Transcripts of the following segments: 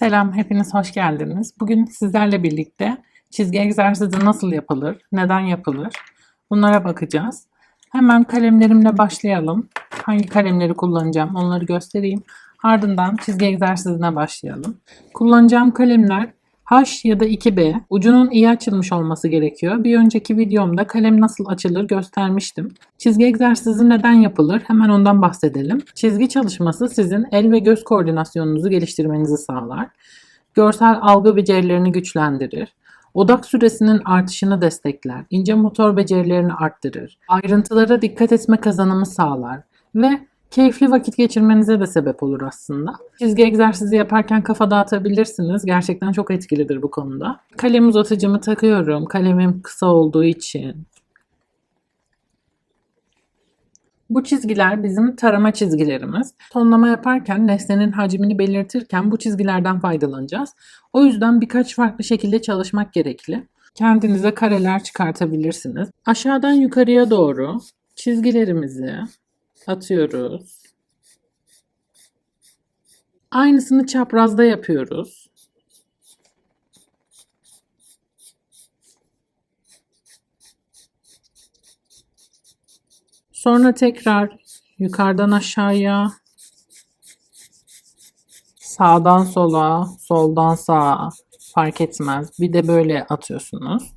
Selam, hepiniz hoş geldiniz. Bugün sizlerle birlikte çizgi egzersizi nasıl yapılır, neden yapılır bunlara bakacağız. Hemen kalemlerimle başlayalım. Hangi kalemleri kullanacağım onları göstereyim. Ardından çizgi egzersizine başlayalım. Kullanacağım kalemler H ya da 2B. Ucunun iyi açılmış olması gerekiyor. Bir önceki videomda kalem nasıl açılır göstermiştim. Çizgi egzersizi neden yapılır? Hemen ondan bahsedelim. Çizgi çalışması sizin el ve göz koordinasyonunuzu geliştirmenizi sağlar. Görsel algı becerilerini güçlendirir. Odak süresinin artışını destekler. ince motor becerilerini arttırır. Ayrıntılara dikkat etme kazanımı sağlar ve keyifli vakit geçirmenize de sebep olur aslında. Çizgi egzersizi yaparken kafa dağıtabilirsiniz. Gerçekten çok etkilidir bu konuda. Kalem uzatıcımı takıyorum. Kalemim kısa olduğu için. Bu çizgiler bizim tarama çizgilerimiz. Tonlama yaparken nesnenin hacmini belirtirken bu çizgilerden faydalanacağız. O yüzden birkaç farklı şekilde çalışmak gerekli. Kendinize kareler çıkartabilirsiniz. Aşağıdan yukarıya doğru çizgilerimizi atıyoruz. Aynısını çaprazda yapıyoruz. Sonra tekrar yukarıdan aşağıya, sağdan sola, soldan sağa fark etmez. Bir de böyle atıyorsunuz.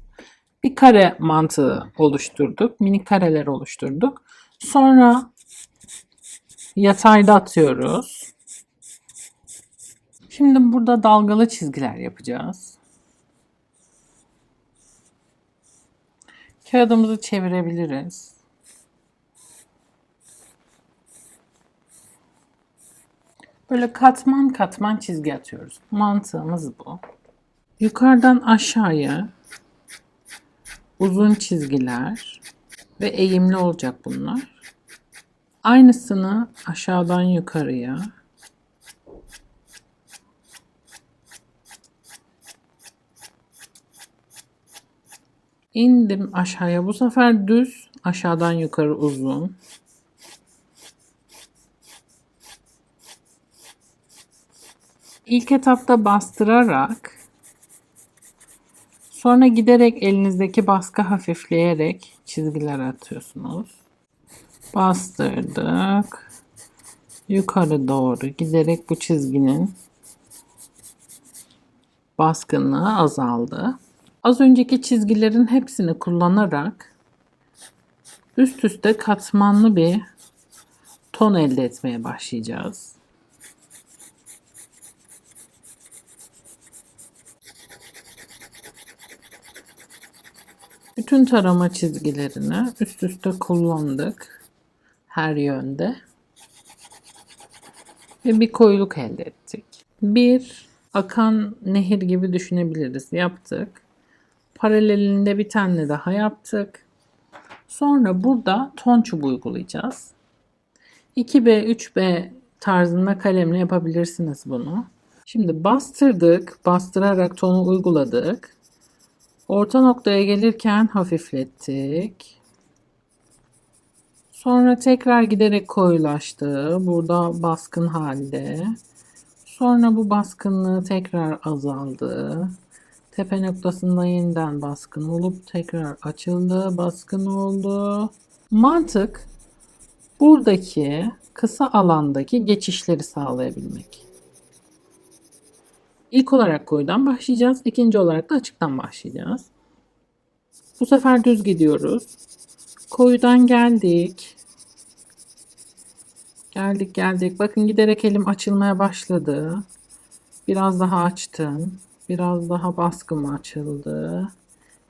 Bir kare mantığı oluşturduk. Minik kareler oluşturduk. Sonra yatayda atıyoruz. Şimdi burada dalgalı çizgiler yapacağız. Kağıdımızı çevirebiliriz. Böyle katman katman çizgi atıyoruz. Mantığımız bu. Yukarıdan aşağıya uzun çizgiler ve eğimli olacak bunlar. Aynısını aşağıdan yukarıya indim aşağıya. Bu sefer düz, aşağıdan yukarı uzun. İlk etapta bastırarak sonra giderek elinizdeki baskı hafifleyerek çizgiler atıyorsunuz. Bastırdık. Yukarı doğru giderek bu çizginin baskınlığı azaldı. Az önceki çizgilerin hepsini kullanarak üst üste katmanlı bir ton elde etmeye başlayacağız. Bütün tarama çizgilerini üst üste kullandık. Her yönde. Ve bir koyuluk elde ettik. Bir akan nehir gibi düşünebiliriz. Yaptık. Paralelinde bir tane daha yaptık. Sonra burada ton çubuğu uygulayacağız. 2B, 3B tarzında kalemle yapabilirsiniz bunu. Şimdi bastırdık. Bastırarak tonu uyguladık. Orta noktaya gelirken hafiflettik. Sonra tekrar giderek koyulaştı. Burada baskın halde. Sonra bu baskınlığı tekrar azaldı. Tepe noktasında yeniden baskın olup tekrar açıldı. Baskın oldu. Mantık buradaki kısa alandaki geçişleri sağlayabilmek. İlk olarak koyudan başlayacağız. İkinci olarak da açıktan başlayacağız. Bu sefer düz gidiyoruz. Koyudan geldik. Geldik geldik. Bakın giderek elim açılmaya başladı. Biraz daha açtım. Biraz daha baskım açıldı.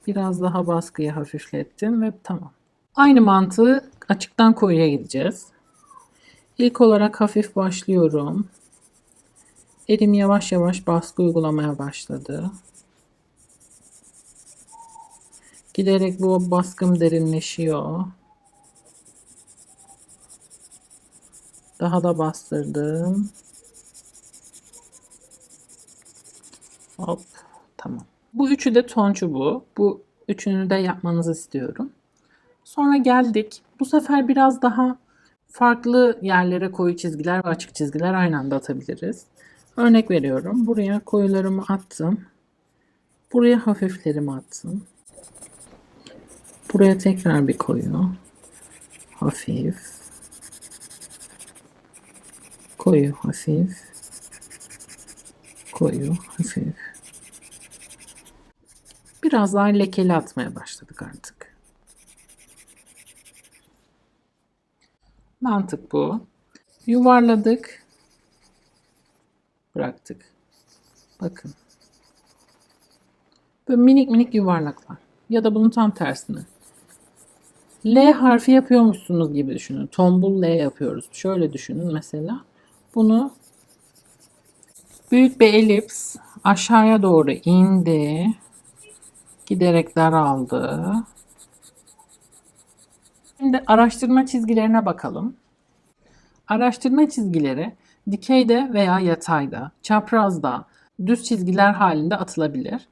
Biraz daha baskıyı hafiflettim ve tamam. Aynı mantığı açıktan koyuya gideceğiz. İlk olarak hafif başlıyorum. Elim yavaş yavaş baskı uygulamaya başladı. Giderek bu baskım derinleşiyor. Daha da bastırdım. Hop. Tamam. Bu üçü de ton çubuğu. Bu üçünü de yapmanızı istiyorum. Sonra geldik. Bu sefer biraz daha farklı yerlere koyu çizgiler ve açık çizgiler aynı anda atabiliriz. Örnek veriyorum. Buraya koyularımı attım. Buraya hafiflerimi attım. Buraya tekrar bir koyu. Hafif. Koyu hafif. Koyu hafif. Biraz daha lekeli atmaya başladık artık. Mantık bu. Yuvarladık. Bıraktık. Bakın. Böyle minik minik yuvarlaklar. Ya da bunun tam tersini. L harfi yapıyormuşsunuz gibi düşünün. Tombul L yapıyoruz. Şöyle düşünün mesela. Bunu büyük bir elips aşağıya doğru indi. Giderek daraldı. Şimdi araştırma çizgilerine bakalım. Araştırma çizgileri dikeyde veya yatayda, çaprazda, düz çizgiler halinde atılabilir.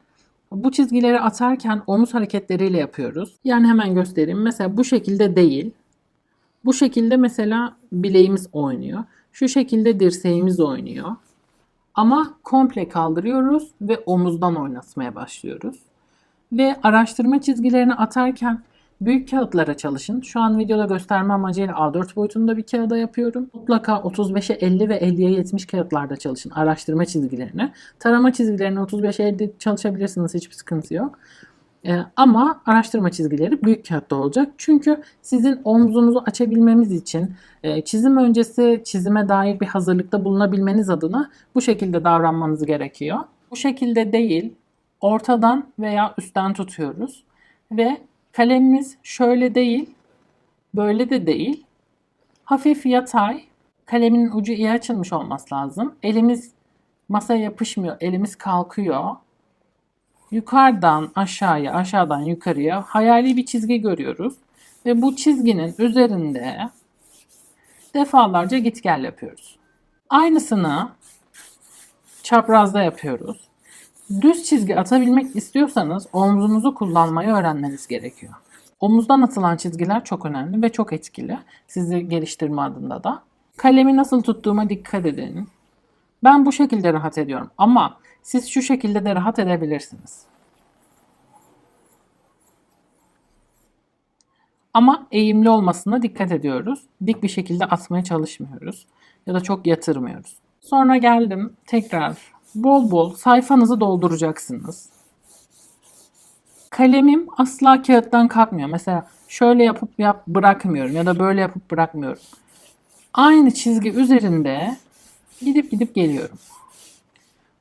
Bu çizgileri atarken omuz hareketleriyle yapıyoruz. Yani hemen göstereyim. Mesela bu şekilde değil. Bu şekilde mesela bileğimiz oynuyor. Şu şekilde dirseğimiz oynuyor. Ama komple kaldırıyoruz ve omuzdan oynatmaya başlıyoruz. Ve araştırma çizgilerini atarken büyük kağıtlara çalışın. Şu an videoda gösterme amacıyla A4 boyutunda bir kağıda yapıyorum. Mutlaka 35'e 50 ve 50'ye 70 kağıtlarda çalışın araştırma çizgilerini. Tarama çizgilerini 35'e 50 çalışabilirsiniz hiçbir sıkıntı yok. Ee, ama araştırma çizgileri büyük kağıtta olacak. Çünkü sizin omzunuzu açabilmemiz için e, çizim öncesi çizime dair bir hazırlıkta bulunabilmeniz adına bu şekilde davranmanız gerekiyor. Bu şekilde değil, ortadan veya üstten tutuyoruz ve kalemimiz şöyle değil, böyle de değil. Hafif yatay, kalemin ucu iyi açılmış olması lazım. Elimiz masaya yapışmıyor, elimiz kalkıyor. Yukarıdan aşağıya, aşağıdan yukarıya hayali bir çizgi görüyoruz. Ve bu çizginin üzerinde defalarca git gel yapıyoruz. Aynısını çaprazda yapıyoruz. Düz çizgi atabilmek istiyorsanız omzunuzu kullanmayı öğrenmeniz gerekiyor. Omuzdan atılan çizgiler çok önemli ve çok etkili. Sizi geliştirme adında da. Kalemi nasıl tuttuğuma dikkat edin. Ben bu şekilde rahat ediyorum ama siz şu şekilde de rahat edebilirsiniz. Ama eğimli olmasına dikkat ediyoruz. Dik bir şekilde atmaya çalışmıyoruz. Ya da çok yatırmıyoruz. Sonra geldim tekrar bol bol sayfanızı dolduracaksınız. Kalemim asla kağıttan kalkmıyor. Mesela şöyle yapıp yap bırakmıyorum ya da böyle yapıp bırakmıyorum. Aynı çizgi üzerinde gidip gidip geliyorum.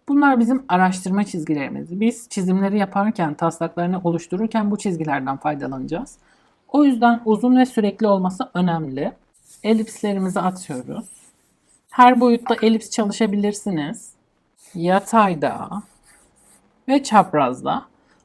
Bunlar bizim araştırma çizgilerimiz. Biz çizimleri yaparken, taslaklarını oluştururken bu çizgilerden faydalanacağız. O yüzden uzun ve sürekli olması önemli. Elipslerimizi atıyoruz. Her boyutta elips çalışabilirsiniz. Yatayda ve çaprazda.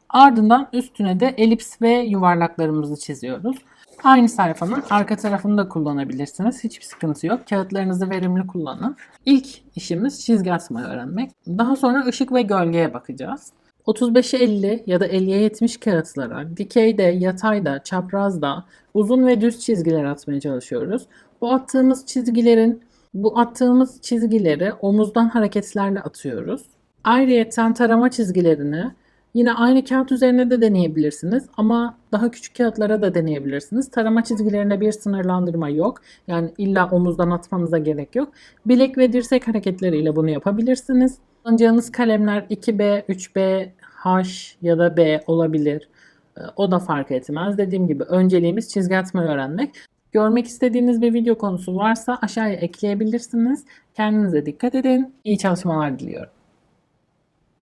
Ardından üstüne de elips ve yuvarlaklarımızı çiziyoruz. Aynı sayfanın arka tarafını da kullanabilirsiniz. Hiçbir sıkıntı yok. Kağıtlarınızı verimli kullanın. İlk işimiz çizgi atmayı öğrenmek. Daha sonra ışık ve gölgeye bakacağız. 35'e 50 ya da 50'ye 70 kağıtlara dikeyde, yatayda, çaprazda uzun ve düz çizgiler atmaya çalışıyoruz. Bu attığımız çizgilerin bu attığımız çizgileri omuzdan hareketlerle atıyoruz. Ayrıyeten tarama çizgilerini Yine aynı kağıt üzerine de deneyebilirsiniz ama daha küçük kağıtlara da deneyebilirsiniz. Tarama çizgilerinde bir sınırlandırma yok. Yani illa omuzdan atmanıza gerek yok. Bilek ve dirsek hareketleriyle bunu yapabilirsiniz. Kullanacağınız kalemler 2B, 3B, H ya da B olabilir. Ee, o da fark etmez. Dediğim gibi önceliğimiz çizgi atmayı öğrenmek. Görmek istediğiniz bir video konusu varsa aşağıya ekleyebilirsiniz. Kendinize dikkat edin. İyi çalışmalar diliyorum.